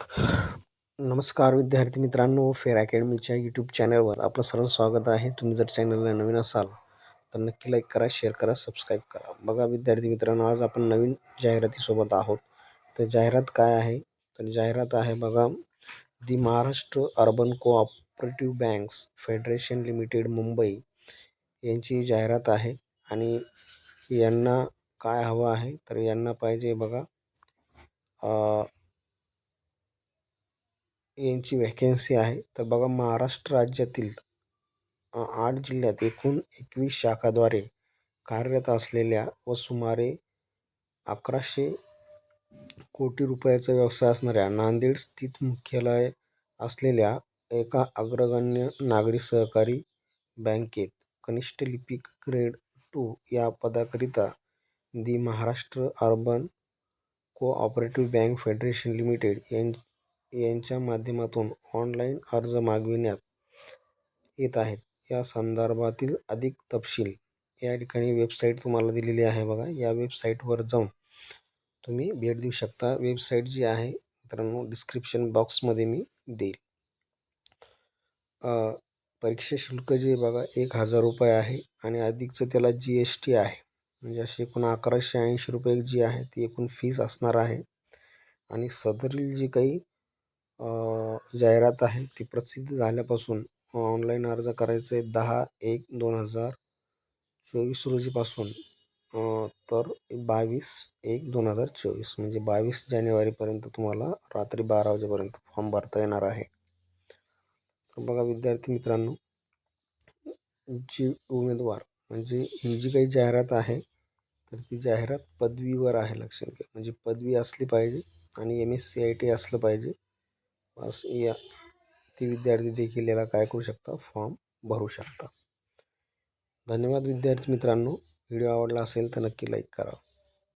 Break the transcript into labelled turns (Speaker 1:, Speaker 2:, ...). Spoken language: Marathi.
Speaker 1: नमस्कार विद्यार्थी मित्रांनो फेअर अकॅडमीच्या यूट्यूब चॅनलवर आपलं सर्व स्वागत आहे. तुम्ही जर चॅनलला नवीन असाल तर नक्की लाईक करा शेअर करा सबस्क्राईब करा. बघा विद्यार्थी मित्रांनो आज आपण नवीन जाहिरातीसोबत आहोत. तर जाहिरात काय आहे? तर जाहिरात आहे बघा the Maharashtra urban cooperative banks federation limited Mumbai. यांची जाहिरात आहे आणि यांना काय हवं आहे? तर यांना पाहिजे बघा यांची व्हॅकन्सी आहे. तर बघा महाराष्ट्र राज्यातील आठ जिल्ह्यात एकूण एकवीस शाखाद्वारे कार्यरत असलेल्या व सुमारे अकराशे कोटी रुपयाचा व्यवसाय असणाऱ्या नांदेड स्थित मुख्यालय असलेल्या एका अग्रगण्य नागरी सहकारी बँकेत कनिष्ठ लिपिक ग्रेड टू या पदाकरिता the Maharashtra urban cooperative bank federation limited यां यांच्या माध्यमातून ऑनलाईन अर्ज मागविण्यात येत आहेत. या संदर्भातील अधिक तपशील या ठिकाणी वेबसाईट तुम्हाला दिलेली आहे बघा. या वेबसाईटवर जाऊन तुम्ही भेट देऊ शकता. वेबसाईट जी आहे मित्रांनो डिस्क्रिप्शन बॉक्समध्ये मी देईल. परीक्षा शुल्क जे बघा एक हजार रुपये आहे आणि अधिकचं त्याला जी एस टी आहे. म्हणजे अशी एकूण अकराशे ऐंशी रुपये जी आहे ती एकूण फीस असणार आहे. आणि सदरील जी काही जाहिरात आहे ती प्रसिद्ध झाल्यापासून ऑनलाईन अर्ज करायचे दहा एक दोन हजार चोवीस रोजीपासून तर बावीस एक दोन हजार चोवीस म्हणजे बावीस जानेवारीपर्यंत तुम्हाला रात्री बारा वाजेपर्यंत फॉर्म भरता येणार आहे. तर बघा विद्यार्थी मित्रांनो जी उमेदवार म्हणजे ही जी काही जाहिरात आहे तर ती जाहिरात पदवीवर आहे लक्षात घ्या. म्हणजे पदवी असली पाहिजे आणि M S C I T असलं पाहिजे. बस या. ती विद्यार्थी देखील याला काय करू शकता? फॉर्म भरू शकता. धन्यवाद विद्यार्थी मित्रांनो. व्हिडिओ आवडला असेल तर नक्की लाईक करा.